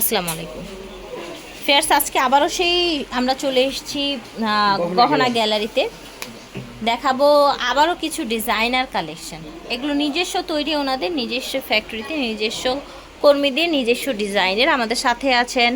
আসসালামু আলাইকুম। ফেয়ার্স আজকে আবারও সেই আমরা চলে এসেছি গহনা গ্যালারিতে। দেখাবো আবারও কিছু ডিজাইনার কালেকশন। এগুলো নিজস্ব তৈরি ওনাদের নিজস্ব ফ্যাক্টরিতে নিজস্ব কর্মীদের নিজস্ব ডিজাইনের। আমাদের সাথে আছেন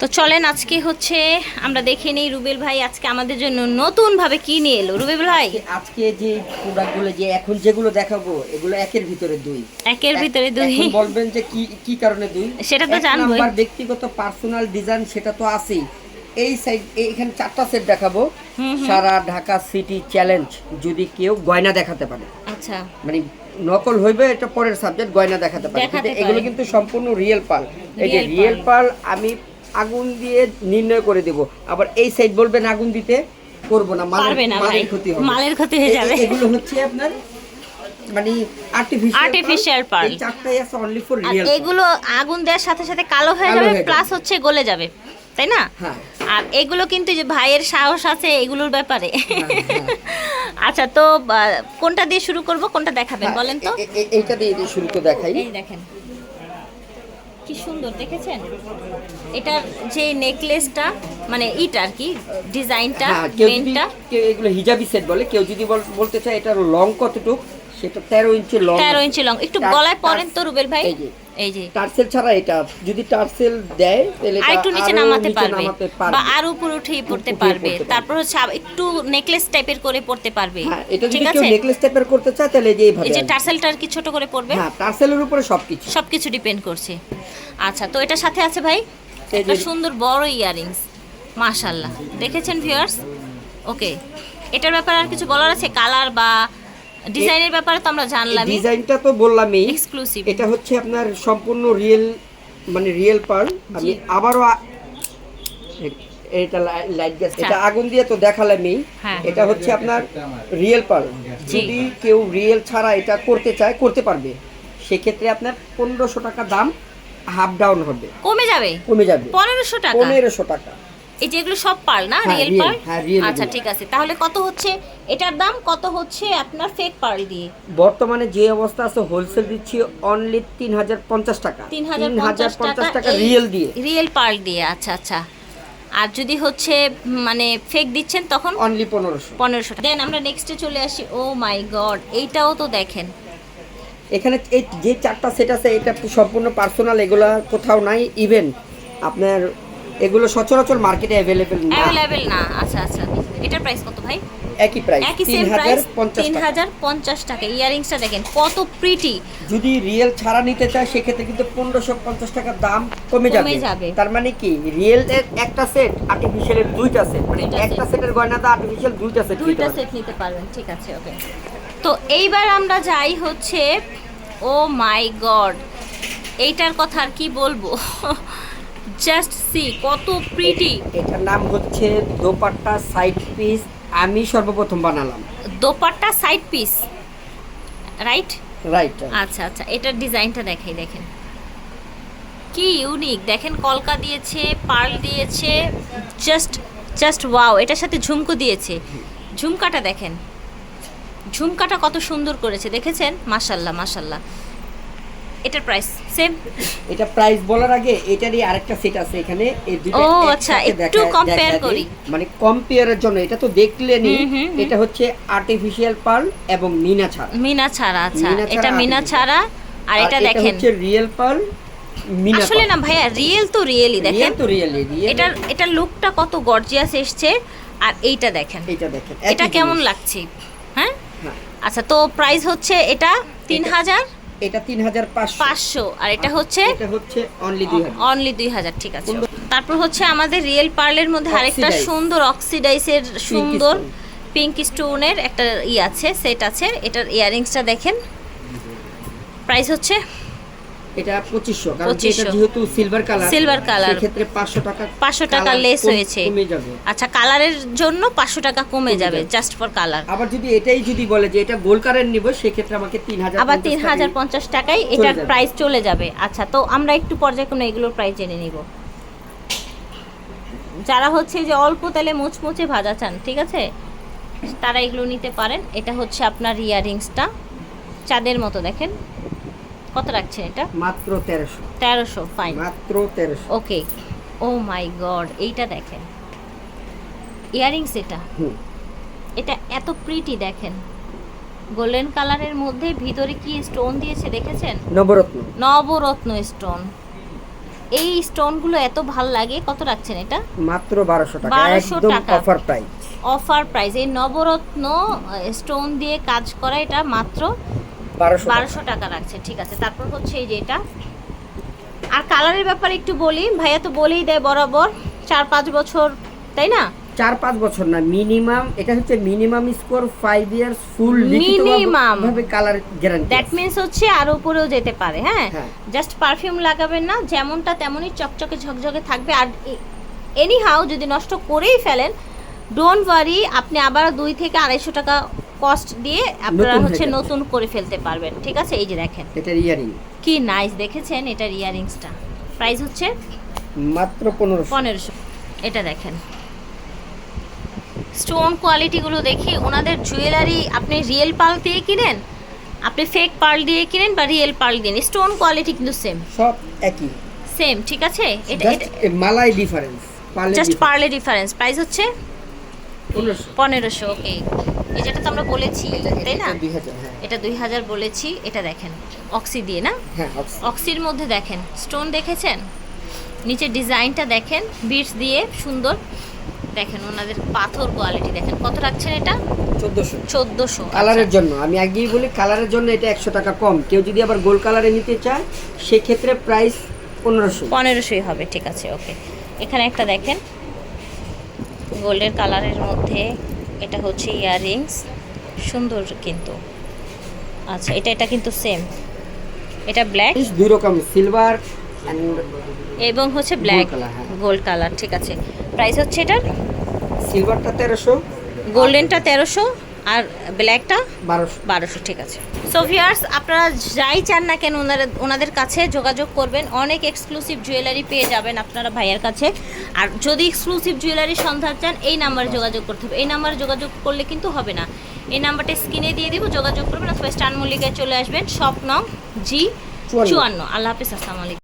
তো চলেন আজকে হচ্ছে আমরা দেখে নিই রুবেল ভাই আজকে আমাদের জন্য নতুনভাবে কি নিয়ে এলো? রুবেল ভাই। আজকে যে প্রোডাক্টগুলো যে এখন যেগুলো দেখাবো এগুলো একের ভিতরে দুই। একের ভিতরে দুই। বলবেন যে কি কি কারণে দুই? সেটা তো এক জানবোই। নাম্বার ব্যক্তিগত পার্সোনাল ডিজাইন সেটা তো আছেই। এই সাইড এখানে চারটা সেট দেখাবো। সারা ঢাকা সিটি চ্যালেঞ্জ যদি কেউ গয়না দেখাতে পারে। আচ্ছা। মানে নকল হইবে এটা পরের সাবজেক্ট গয়না দেখাতে পারে। এগুলো কিন্তু সম্পূর্ণ রিয়েল পাল। এই যে রিয়েল পাল আমি আগুন দিয়ে নির্ণয় করে দেব। আবার এই সাইড বলবেন আগুন দিতে করব না মালের ক্ষতি হবে। মালের ক্ষতি হয়ে যাবে। এগুলো হচ্ছে আপনার মানে আর্টিফিশিয়াল Artificial pearl। চারটাই আছে অনলি ফর আর রিয়েল এগুলো আগুন দেওয়ার সাথে সাথে কালো হয়ে কালো যাবে প্লাস হচ্ছে গলে যাবে তাই না? হ্যাঁ। আর এগুলো কিন্তু যে ভাইয়ের সাহস আছে এগুলোর ব্যাপারে। হ্যাঁ। আচ্ছা তো কোনটা দিয়ে শুরু করব কোনটা দেখাবেন বলেন তো। এইটা দিয়ে দিয়ে শুরু করে দেখাই। দেখেন। কি সুন্দর দেখেছেন? এটা যে নেকলেসটা মানে ইট আর কি ডিজাইনটা হ্যাঁ মেনটা কেউ এগুলো হিজাবি সেট বলে কেউ যদি বল- বলতে চায় এটার লং কতটুক সেটা তেরো ইঞ্চি লং তেরো ইঞ্চি লং একটু গলায় পরেন তো রুবেল ভাই। এই যে। টার্সেল ছাড়া এটা যদি টার্সেল দেয় তাহলে আর একটু নিচে নামাতে পারবে। বা আর উপরে উঠে পড়তে পারবে। তারপর হচ্ছে একটু নেকলেস টাইপের করে পড়তে পারবে। হ্যাঁ এটা যদি কেউ নেকলেস টাইপের করতে চায় তাহলে এই যে এইভাবে এই যে। টার্সেলটা কি ছোট করে পড়বে? হ্যাঁ টার্সেলের উপরে সবকিছু। সবকিছু ডিপেন্ড করছে। আচ্ছা তো এটার সাথে আছে ভাই? একটা সুন্দর বড় ইয়ারিংস মাশাল্লাহ দেখেছেন ভিউয়ার্স ওকে এটার ব্যাপারে আর কিছু বলার আছে? কালার বা ডিজাইনের ব্যাপারে তো আমরা জানলামই। ডিজাইনটা তো বললামই। এক্সক্লুসিভ এটা হচ্ছে আপনার সম্পূর্ণ রিয়েল মানে রিয়েল পার্ল আমি। আবারও এটা লাইট গ্যাস আচ্ছা। এটা আগুন দিয়ে তো দেখালামই। হ্যাঁ। এটা হচ্ছে আপনার রিয়েল পার্ল যদি কেউ রিয়েল ছাড়া এটা করতে চায় করতে পারবে। সেক্ষেত্রে আপনার পনেরোশো টাকা দাম হাফ ডাউন হবে। কমে যাবে? কমে যাবে। পনেরোশো টাকা? পনেরোশো টাকা। এই যে এগুলো সব পার্ল না? হ্যাঁ, রিয়েল real, পার্ল হ্যাঁ, আচ্ছা ঠিক আছে। তাহলে কত হচ্ছে? এটার দাম কত হচ্ছে আপনার ফেক পার্ল দিয়ে? বর্তমানে যে অবস্থা আছে হোলসেল দিচ্ছি অনলি তিন হাজার পঞ্চাশ টাকা তিন হাজার পঞ্চাশ টাকা রিয়েল দিয়ে। রিয়েল পার্ল দিয়ে আচ্ছা আচ্ছা। আর যদি হচ্ছে মানে ফেক দিচ্ছেন তখন? অনলি পনেরোশো। পনেরোশো দেন আমরা নেক্সটে চলে আসি। ও মাই গড এইটাও তো দেখেন। এখানে এই যে চারটা সেট আছে এটা সম্পূর্ণ পার্সোনাল এগুলা কোথাও নাই ইভেন আপনার এগুলো সচরাচর মার্কেটে অ্যাভেলেবেল না। অ্যাভেলেবেল না। আচ্ছা আচ্ছা। এটার প্রাইস কত ভাই? একই প্রাইস একই সেম প্রাইস তিন টাকা। হাজার পঞ্চাশ টাকা। ইয়ারিংসটা দেখেন কত প্রিটি যদি রিয়েল ছাড়া নিতে চায় সেক্ষেত্রে কিন্তু পনেরোশো পঞ্চাশ টাকার দাম কমে যাবে। কমে যাবে। তার মানে কি রিয়েল এর একটা সেট আর্টিফিশিয়ালের দুইটা সেট মানে একটা। সেটের গয়নাটা আর্টিফিশিয়াল দুইটা সেট দুইটা সেট নিতে পারবেন ঠিক আছে ওকে তো এইবার আমরা যাই হচ্ছে ও মাই গড এইটার কথা আর কি বলব? জাস্ট সি কত প্রিটি এটার নাম হচ্ছে দোপাট্টা সাইড পিস আমি সর্বপ্রথম বানালাম। Dupatta side piece right right আচ্ছা আচ্ছা এটার ডিজাইনটা দেখাই দেখেন। কি ইউনিক দেখেন কলকা দিয়েছে পার্ল দিয়েছে জাস্ট জাস্ট ওয়াও এটার সাথে ঝুমকো দিয়েছে। ঝুমকাটা দেখেন। ঝুমকাটা কত সুন্দর করেছে দেখেছেন? মাশাল্লাহ মাশাল্লাহ। এটার প্রাইস সেম এটা প্রাইস বলার আগে এটারই আরেকটা সেট আছে এখানে। এই দুটো ও, আচ্ছা, একটু দিই। করি। মানে কম্পেয়ারের জন্য এটা তো হুম। এটা হচ্ছে আর্টিফিশিয়াল পার্ল এবং মিনা ছাড়া। মিনা ছাড়া আচ্ছা। এটা মিনা ছাড়া আর এটা দেখেন। হচ্ছে রিয়েল পার্ল আসলে না ভাইয়া রিয়েল তো রিয়েলই দেখেন। তো রিয়েলি রিয়েল এটার এটার লুকটা কত গর্জিয়াস এসছে আর এইটা দেখেন। এটা দেখেন এটা কেমন লাগছে? হ্যাঁ? হ্যাঁ, আচ্ছা তো প্রাইস হচ্ছে এটা তিন এটা- হাজার এটা তিন হাজার পাঁচশো। পাঁচশো। আর এটা হচ্ছে? এটা হচ্ছে অনলি দুই হাজার। অনলি ঠিক আছে। তারপর হচ্ছে আমাদের রিয়েল পার্লের মধ্যে আরেকটা সুন্দর অক্সিডাইসের সুন্দর। পিঙ্ক স্টোনের একটা ই আছে সেট আছে। এটার ইয়ারিংসটা দেখেন। প্রাইস হচ্ছে এটা পঁচিশশো কারণ এটা যেহেতু সিলভার কালার Silver color। সেক্ষেত্রে পাঁচশো টাকা 500 টাকা কম- হয়েছে। কমে যাবে। আচ্ছা কালারের জন্য পাঁচশো টাকা কমে যাবে। জাস্ট ফর কালার আবার যদি এটাই যদি বলে যে এটা গোল কারের নিব সেক্ষেত্রে আমাকে তিন হাজার আবার তিন হাজার পঞ্চাশ টাকায় এটার প্রাইস চলে যাবে। আচ্ছা তো আমরা একটু পর্যায়ক্রমে এগুলোর প্রাইস জেনে নিব। যারা হচ্ছে যে অল্প তেলে মুচমুচে ভাজা চান ঠিক আছে? তারা এগুলো নিতে পারেন। এটা হচ্ছে আপনার ইয়ারিংসটা চাঁদের মতো দেখেন। কত রাখছেন এটা? মাত্র তেরোশো। তেরোশো ফাইন মাত্র তেরোশো। ওকে ও মাই গড এইটা দেখেন। ইয়ারিংস এটা? হুম। এটা এত প্রিটি দেখেন। গোল্ডেন কালারের মধ্যে ভিতরে কি স্টোন দিয়েছে দেখেছেন? নবরত্ন। নবরত্ন স্টোন এই স্টোনগুলো এত ভালো লাগে কত রাখছেন এটা? মাত্র বারোশো টাকা 1200 টাকা। অফার প্রাইস অফার প্রাইস এই নবরত্ন স্টোন দিয়ে কাজ করা এটা মাত্র বারোশো টাকা। রাখছে ঠিক আছে। তারপর হচ্ছে এই যে এটা। আর কালারের ব্যাপারে একটু বলি। ভাইয়া তো বলেই দেয় বরাবর চার পাঁচ বছর তাই না? চার পাঁচ বছর না মিনিমাম এটা হচ্ছে minimum score five years full Minimum. ভাবে কালার গ্যারান্টি দ্যাট মিন্স হচ্ছে আর উপরেও যেতে পারে হ্যাঁ? হ্যাঁ। জাস্ট পারফিউম লাগাবেন না যেমনটা তেমনই চকচকে ঝকঝকে থাকবে। আর এনি হাউ যদি নষ্ট করেই ফেলেন ডোন্ট ওয়ারি আপনি আবার দুই থেকে আড়াইশো টাকা কস্ট দিয়ে আপনারা হচ্ছে নতুন করে ফেলতে পারবেন। ঠিক আছে? এই যে দেখেন। এটার ইয়ারিং। কি নাইস দেখেছেন এটার ইয়ারিংসটা? প্রাইস হচ্ছে? মাত্র পনেরোশো। পনেরোশো। এটা দেখেন। স্টোন কোয়ালিটিগুলো দেখি। ওনাদের জুয়েলারি আপনি রিয়েল পাল দিয়ে কিনেন আপনি ফেক পার্ল দিয়ে কিনেন বা রিয়েল পার্ল দিয়ে স্টোন কোয়ালিটি কিন্তু সেম সব একই। সেম ঠিক আছে? এটা মালাই ডিফারেন্স জাস্ট পার্লে ডিফারেন্স প্রাইস হচ্ছে পনেরোশো। ওকে এই যেটা তো আমরা বলেছি তাই না? হ্যাঁ। এটা দুই হাজার বলেছি এটা দেখেন অক্সি দিয়ে না? হ্যাঁ অক্সির মধ্যে দেখেন স্টোন দেখেছেন? নিচে ডিজাইনটা দেখেন বিটস দিয়ে সুন্দর। দেখেন ওনাদের পাথর কোয়ালিটি দেখেন কত রাখছেন এটা? চোদ্দোশো। চোদ্দোশো কালারের জন্য আমি আগেই বলি কালারের জন্য এটা একশো টাকা কম। কেউ যদি আবার গোল কালারে নিতে চায় সেক্ষেত্রে প্রাইস পনেরোশো। পনেরোশোই হবে ঠিক আছে ওকে। এখানে একটা দেখেন গোল্ডের কালারের মধ্যে এটা হচ্ছে ইয়াররিংস। সুন্দর কিন্তু। আচ্ছা এটা এটা কিন্তু সেম এটা ব্ল্যাক দুই রকম সিলভার এবং হচ্ছে ব্ল্যাক। গোল্ড কালার ঠিক আছে। প্রাইস হচ্ছে এটার? সিলভারটা তেরোশো। গোল্ডেনটা তেরোশো। আর ব্ল্যাকটা বারোশো। বারোশো ঠিক আছে। সো ভিউয়ার্স আপনারা যাই চান না কেন ওনারা ওনাদের কাছে যোগাযোগ করবেন। অনেক এক্সক্লুসিভ জুয়েলারি পেয়ে যাবেন আপনারা ভাইয়ের কাছে। আর যদি এক্সক্লুসিভ জুয়েলারি সন্ধান চান এই নাম্বারে যোগাযোগ করতে হবে। এই নাম্বারে যোগাযোগ করলে কিন্তু হবে না। এই নাম্বারটা স্ক্রিনে দিয়ে দিব যোগাযোগ করবেন অথবা স্টান মল্লিকায় চলে আসবেন। শপ নং জি চুয়ান্ন। আল্লাহ হাফিজ আসসালামু আলাইকুম।